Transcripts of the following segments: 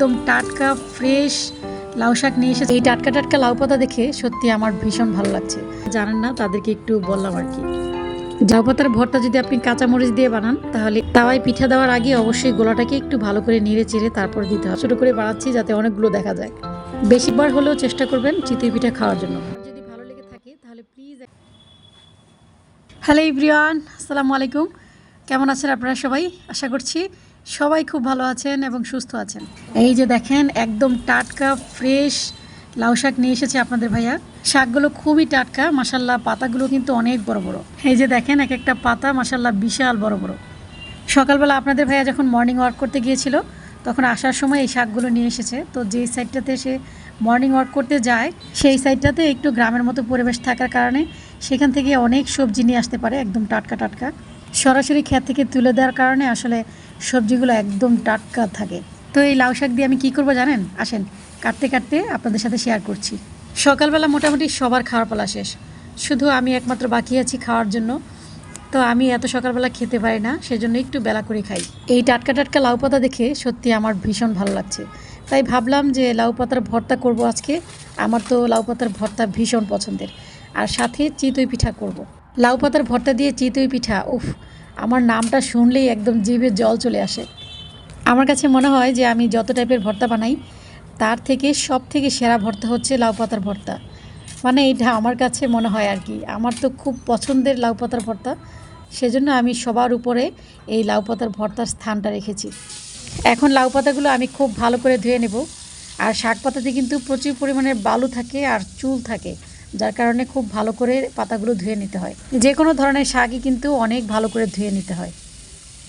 একদম টাটকা ফ্রেশ লাউ শাক নিয়ে এসেছে। এই টাটকা টাটকা লাউ পাতা দেখে সত্যি আমার ভীষণ ভালো লাগছে। জানেন না, তাদেরকে একটু বললাম আর কি। লাউ পাতার ভর্তা যদি আপনি কাঁচামরিচ দিয়ে বানান, তাহলে তাওয়ায় পিঠা দেওয়ার আগে অবশ্যই গোলাটাকে একটু ভালো করে নেড়ে চেড়ে তারপর দিতে হবে। ছোটো করে বানাচ্ছি যাতে অনেকগুলো দেখা যায়। বেশিবার হলেও চেষ্টা করবেন চিতই পিঠা খাওয়ার জন্য। যদি ভালো লেগে থাকে, তাহলে প্লিজ হ্যালো ইব্রিয়ান আসসালামু আলাইকুম। কেমন আছেন আপনারা সবাই? আশা করছি সবাই খুব ভালো আছেন এবং সুস্থ আছেন। এই যে দেখেন, একদম টাটকা, ফ্রেশ লাউ শাক নিয়ে এসেছে আপনাদের ভাইয়া। শাকগুলো খুবই টাটকা মাসাল্লাহ পাতাগুলো কিন্তু অনেক বড় বড়। এই যে দেখেন, এক একটা পাতা মাসাল্লাহ বিশাল বড় বড়। সকালবেলা আপনাদের ভাইয়া যখন মর্নিং ওয়াক করতে গিয়েছিল, তখন আসার সময় এই শাকগুলো নিয়ে এসেছে। তো যেই সাইডটাতে সে মর্নিং ওয়াক করতে যায়, সেই সাইডটাতে একটু গ্রামের মতো পরিবেশ থাকার কারণে সেখান থেকে অনেক সবজি নিয়ে আসতে পারে, একদম টাটকা টাটকা। সরাসরি ক্ষেত থেকে তুলে দেওয়ার কারণে আসলে সবজিগুলো একদম টাটকা থাকে। তো এই লাউ শাক দিয়ে আমি কি করব জানেন? আসেন, কাটতে কাটতে আপনাদের সাথে শেয়ার করছি। সকালবেলা মোটামুটি সবার খাওয়ার পালা শেষ। শুধু আমি একমাত্র বাকি আছি খাওয়ার জন্য। তো আমি এত সকালবেলা খেতে পারি না, সেজন্য একটু বেলা করে খাই। এই টাটকা টাটকা লাউ পাতা দেখে সত্যি আমার ভীষণ ভালো লাগছে। তাই ভাবলাম যে লাউ পাতার ভর্তা করব আজকে। আমার তো লাউ পাতার ভর্তা ভীষণ পছন্দের। আর সাথে চিতই পিঠা করব। লাউ পাতার ভর্তা দিয়ে চিতই পিঠা, উফ, আমার নামটা শুনলেই একদম জিভে জল চলে আসে। আমার কাছে মনে হয় যে আমি যত টাইপের ভর্তা বানাই, তার থেকে সব থেকে সেরা ভর্তা হচ্ছে লাউ পাতার ভর্তা। মানে এটা আমার কাছে মনে হয় আর কি। আমার তো খুব পছন্দের লাউ পাতার ভর্তা, সেজন্য আমি সবার উপরে এই লাউ পাতার ভর্তার স্থানটা রেখেছি। এখন লাউ পাতাগুলো আমি খুব ভালো করে ধুয়ে নেব। আর শাক পাতাতে কিন্তু প্রচুর পরিমাণে বালু থাকে আর চুল থাকে। যার কারণে খুব ভালো করে পাতাগুলো ধুয়ে নিতে হয়। যে কোনো ধরনের শাকই কিন্তু অনেক ভালো করে ধুয়ে নিতে হয়।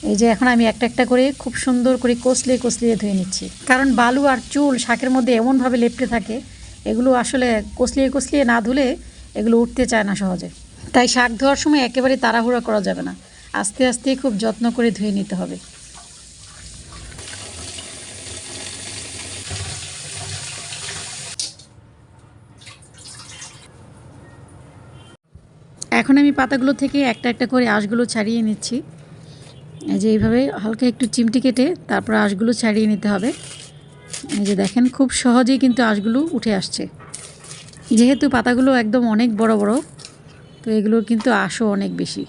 এই যে এখন আমি একটা একটা করে খুব সুন্দর করে কষলিয়ে কষলিয়ে ধুয়ে নিচ্ছি। কারণ বালু আর চুল শাকের মধ্যে এমনভাবে লেপটে থাকে, এগুলো আসলে কষলিয়ে কষলিয়ে না ধুলে এগুলো উঠতে চায় না সহজে। তাই শাক ধোয়ার সময় একেবারে তাড়াহুড়া করা যাবে না। আস্তে আস্তে খুব যত্ন করে ধুয়ে নিতে হবে। এখন আমি পাতাগুলো থেকে একটা একটা করে আঁশগুলো ছাড়িয়ে নিচ্ছি। এই যে এইভাবে হালকা একটু চিমটি কেটে তারপর আঁশগুলো ছাড়িয়ে নিতে হবে। এই যে দেখেন, খুব সহজেই কিন্তু আঁশগুলো উঠে আসছে। যেহেতু পাতাগুলো একদম অনেক বড় বড়, তো এগুলোর কিন্তু আঁশও অনেক বেশি।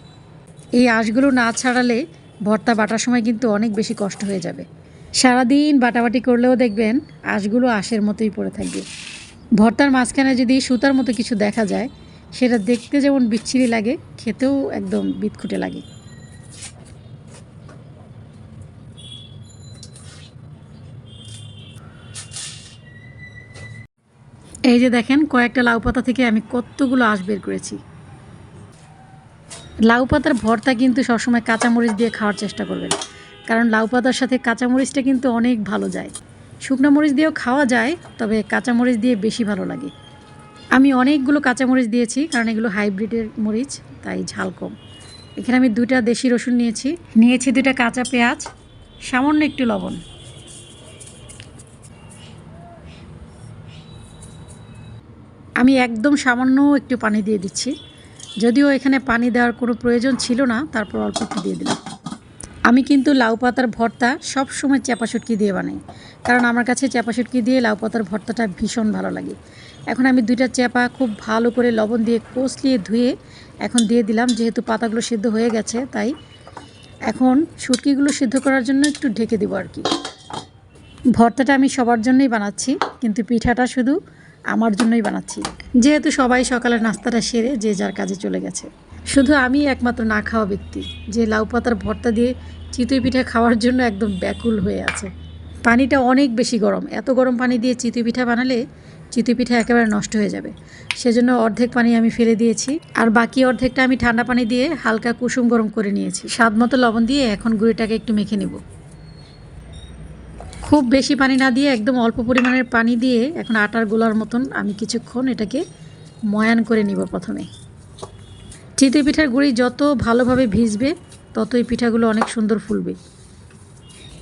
এই আঁশগুলো না ছাড়ালে ভর্তা বাটার সময় কিন্তু অনেক বেশি কষ্ট হয়ে যাবে। সারাদিন বাটাবাটি করলেও দেখবেন আঁশগুলো আঁশের মতোই পড়ে থাকবে। ভর্তার মাঝখানে যদি সুতার মতো কিছু দেখা যায় সেটা দেখতে যেমন বিচ্ছিরি লাগে, খেতেও একদম বিতখুটে লাগে। এই যে দেখেন, কয়েকটা লাউ পাতা থেকে আমি কতগুলো আঁশ বের করেছি। লাউ পাতার ভর্তা কিন্তু সবসময় কাঁচামরিচ দিয়ে খাওয়ার চেষ্টা করবেন, কারণ লাউ পাতার সাথে কাঁচামরিচটা কিন্তু অনেক ভালো যায়। শুকনো মরিচ দিয়েও খাওয়া যায়, তবে কাঁচামরিচ দিয়ে বেশি ভালো লাগে। আমি অনেকগুলো কাঁচামরিচ দিয়েছি, কারণ এগুলো হাইব্রিডের মরিচ, তাই ঝাল কম। এখানে আমি দুইটা দেশি রসুন নিয়েছি। নিয়েছি দুটা কাঁচা পেঁয়াজ, সামান্য একটু লবণ। আমি একদম সামান্য একটু পানি দিয়ে দিচ্ছি। যদিও এখানে পানি দেওয়ার কোনো প্রয়োজন ছিল না, তারপর অল্প একটু দিয়ে দিলাম। আমি কিন্তু লাউ পাতার ভর্তা সব সময় চ্যাপা শুটকি দিয়ে বানাই, কারণ আমার কাছে চ্যাপা শুটকি দিয়ে লাউ পাতার ভর্তাটা ভীষণ ভালো লাগে। এখন আমি দুইটা চেপা খুব ভালো করে লবণ দিয়ে কষলিয়ে ধুয়ে এখন দিয়ে দিলাম, যেহেতু পাতাগুলো সিদ্ধ হয়ে গেছে, তাই এখন শুটকিগুলো সিদ্ধ করার জন্য একটু ঢেকে দেবো আর কি। ভর্তাটা আমি সবার জন্যই বানাচ্ছি, কিন্তু পিঠাটা শুধু আমার জন্যই বানাচ্ছি। যেহেতু সবাই সকালে নাস্তাটা সেরে যে যার কাজে চলে গেছে। শুধু আমি একমাত্র না খাওয়া ব্যক্তি, যে লাউ পাতার ভর্তা দিয়ে চিতই পিঠা খাওয়ার জন্য একদম ব্যাকুল হয়ে আছে। পানিটা অনেক বেশি গরম, এত গরম পানি দিয়ে চিতই পিঠা বানালে চিতই পিঠা একেবারে নষ্ট হয়ে যাবে। সেজন্য অর্ধেক পানি আমি ফেলে দিয়েছি আর বাকি অর্ধেকটা আমি ঠান্ডা পানি দিয়ে হালকা কুসুম গরম করে নিয়েছি। স্বাদ মতো লবণ দিয়ে এখন গুঁড়িটাকে একটু মেখে নেব। খুব বেশি পানি না দিয়ে একদম অল্প পরিমাণের পানি দিয়ে এখন আটার গোলার মতন আমি কিছুক্ষণ এটাকে ময়ান করে নিব প্রথমে। চিতই পিঠার গুঁড়ি যত ভালোভাবে ভিজবে, ততই পিঠাগুলো অনেক সুন্দর ফুলবে।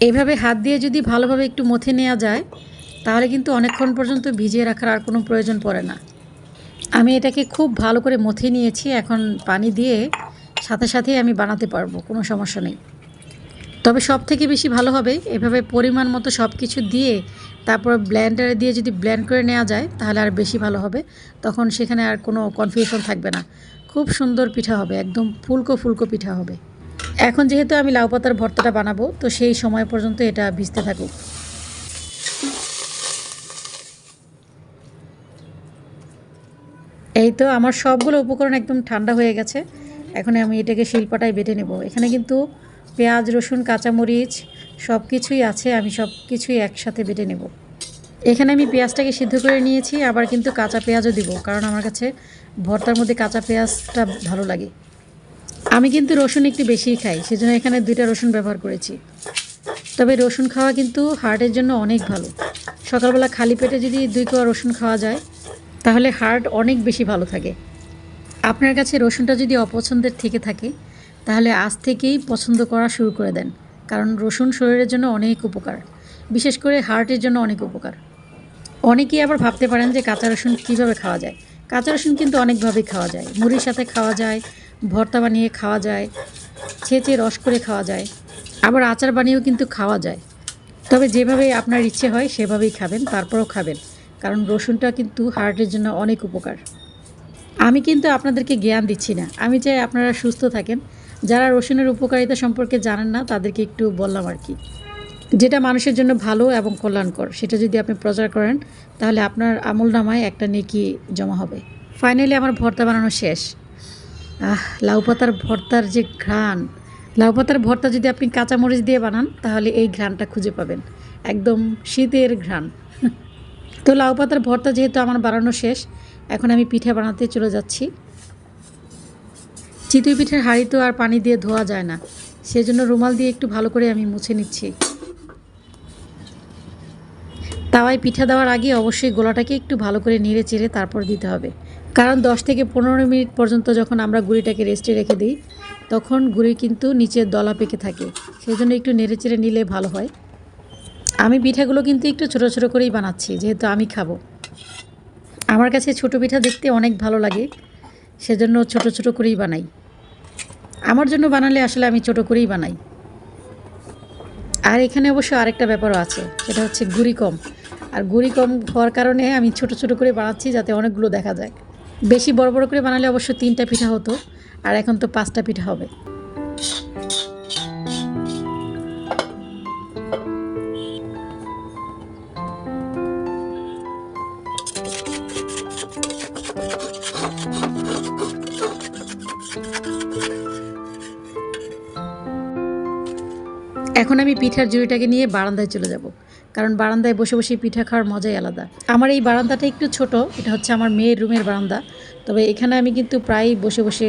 এভাবে হাত দিয়ে যদি ভালোভাবে একটু মথে নেওয়া যায় তাহলে কিন্তু অনেকক্ষণ পর্যন্ত ভিজিয়ে রাখার আর কোনো প্রয়োজন পড়ে না। আমি এটাকে খুব ভালো করে মথে নিয়েছি, এখন পানি দিয়ে সাথে সাথেই আমি বানাতে পারব, কোনো সমস্যা নেই। তবে সব থেকে বেশি ভালো হবে এভাবে পরিমাণ মতো সব কিছু দিয়ে তারপর ব্লেন্ডারে দিয়ে যদি ব্ল্যান্ড করে নেওয়া যায়, তাহলে আর বেশি ভালো হবে। তখন সেখানে আর কোনো কনফিউশন থাকবে না। খুব সুন্দর পিঠা হবে, একদম ফুলকো ফুলকো পিঠা হবে। এখন যেহেতু আমি লাউ পাতার ভর্তাটা বানাবো, তো সেই সময় পর্যন্ত এটা ভিজতে থাকুক। এই তো আমার সবগুলো উপকরণ একদম ঠান্ডা হয়ে গেছে। এখন আমি এটাকে শিলপাটায় বেটে নেব। এখানে কিন্তু পেঁয়াজ, রসুন, কাঁচামরিচ সব কিছুই আছে, আমি সব কিছুই একসাথে বেটে নেব। এখানে আমি পেঁয়াজটাকে সিদ্ধ করে নিয়েছি, আবার কিন্তু কাঁচা পেঁয়াজও দিব, কারণ আমার কাছে ভর্তার মধ্যে কাঁচা পেঁয়াজটা ভালো লাগে। আমি কিন্তু রসুন একটু বেশিই খাই, সেজন্য এখানে দুইটা রসুন ব্যবহার করেছি। তবে রসুন খাওয়া কিন্তু হার্টের জন্য অনেক ভালো। সকালবেলা খালি পেটে যদি দুই কোয়া রসুন খাওয়া যায় তাহলে হার্ট অনেক বেশি ভালো থাকে। আপনার কাছে রসুনটা যদি অপছন্দের থেকে থাকে, তাহলে আজ থেকেই পছন্দ করা শুরু করে দেন, কারণ রসুন শরীরের জন্য অনেক উপকার, বিশেষ করে হার্টের জন্য অনেক উপকার। অনেকেই আবার ভাবতে পারেন যে কাঁচা রসুন কীভাবে খাওয়া যায়। কাঁচা রসুন কিন্তু অনেকভাবেই খাওয়া যায়। মুড়ির সাথে খাওয়া যায়, ভর্তা বানিয়ে খাওয়া যায়, ছেঁচে রস করে খাওয়া যায়, আবার আচার বানিয়েও কিন্তু খাওয়া যায়। তবে যেভাবে আপনার ইচ্ছে হয় সেভাবেই খাবেন, তারপরও খাবেন। কারণ রসুনটা কিন্তু হার্টের জন্য অনেক উপকার। আমি কিন্তু আপনাদেরকে জ্ঞান দিচ্ছি না। আমি চাই আপনারা সুস্থ থাকেন। যারা রসুনের উপকারিতা সম্পর্কে জানেন না, তাদেরকে একটু বললাম আর কি। যেটা মানুষের জন্য ভালো এবং কল্যাণকর, সেটা যদি আপনি প্রচার করেন, তাহলে আপনার আমল নামায় একটা নেকি জমা হবে। ফাইনালি আমার ভর্তা বানানো শেষ। আহ, লাউ পাতার ভর্তার যে ঘ্রাণ। লাউ পাতার ভর্তা যদি আপনি কাঁচামরিচ দিয়ে বানান, তাহলে এই ঘ্রাণটা খুঁজে পাবেন। একদম শীতের ঘ্রাণ। তো লাউ পাতার ভর্তা যেহেতু আমার বানানো শেষ, এখন আমি পিঠা বানাতে চলে যাচ্ছি। চিতই পিঠের হাঁড়ি তো আর পানি দিয়ে ধোয়া যায় না, সেজন্য রুমাল দিয়ে একটু ভালো করে আমি মুছে নিচ্ছি। তাওয়ায় পিঠা দেওয়ার আগে অবশ্যই গোলাটাকে একটু ভালো করে নেড়ে চেড়ে তারপর দিতে হবে। কারণ দশ থেকে পনেরো মিনিট পর্যন্ত যখন আমরা গুঁড়িটাকে রেস্টে রেখে দিই, তখন গুঁড়ি কিন্তু নিচের দলা পেকে থাকে সেই জন্য একটু নেড়ে চেড়ে নিলে ভালো হয়। আমি পিঠাগুলো কিন্তু একটু ছোট ছোট করেই বানাচ্ছি, যেহেতু আমি খাব। আমার কাছে ছোট পিঠা দেখতে অনেক ভালো লাগে, সেজন্য ছোট ছোট করেই বানাই। আমার জন্য বানালে আসলে আমি ছোট করেই বানাই। আর এখানে অবশ্য আরেকটা ব্যাপারও আছে, সেটা হচ্ছে গুড়ি কম। আর গুড়ি কম হওয়ার কারণে আমি ছোট ছোট করে বানাচ্ছি যাতে অনেকগুলো দেখা যায়। বেশি বড় বড় করে বানালে অবশ্য তিনটা পিঠা হতো, আর এখন তো পাঁচটা পিঠা হবে। এখন আমি পিঠার জুড়িটাকে নিয়ে বারান্দায় চলে যাব। কারণ বারান্দায় বসে বসে পিঠা খাওয়ার মজাই আলাদা। আমার এই বারান্দাটা একটু ছোট, এটা হচ্ছে আমার মেয়ের রুমের বারান্দা। তবে এখানে আমি কিন্তু প্রায়ই বসে বসে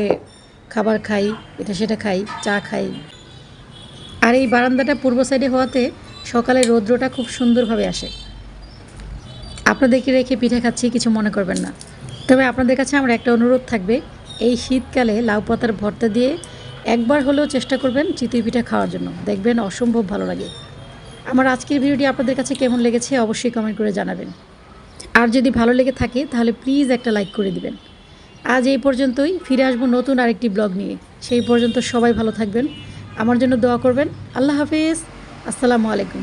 খাবার খাই, এটা সেটা খাই, চা খাই। আর এই বারান্দাটা পূর্ব সাইডে হওয়াতে সকালে রৌদ্রটা খুব সুন্দরভাবে আসে। আপনাদেরকে রেখে পিঠা খাচ্ছি, কিছু মনে করবেন না। তবে আপনাদের কাছে আমার একটা অনুরোধ থাকবে, এই শীতকালে লাউ পাতার ভর্তা দিয়ে একবার হলেও চেষ্টা করবেন চিতই পিঠা খাওয়ার জন্য। দেখবেন অসম্ভব ভালো লাগে। আমার আজকের ভিডিওটি আপনাদের কাছে কেমন লেগেছে অবশ্যই কমেন্ট করে জানাবেন। আর যদি ভালো লেগে থাকে, তাহলে প্লিজ একটা লাইক করে দিবেন। আজ এই পর্যন্তই, ফিরে আসব নতুন আরেকটি ব্লগ নিয়ে। সেই পর্যন্ত সবাই ভালো থাকবেন। আমার জন্য দোয়া করবেন। আল্লাহ হাফিজ। আসসালামু আলাইকুম।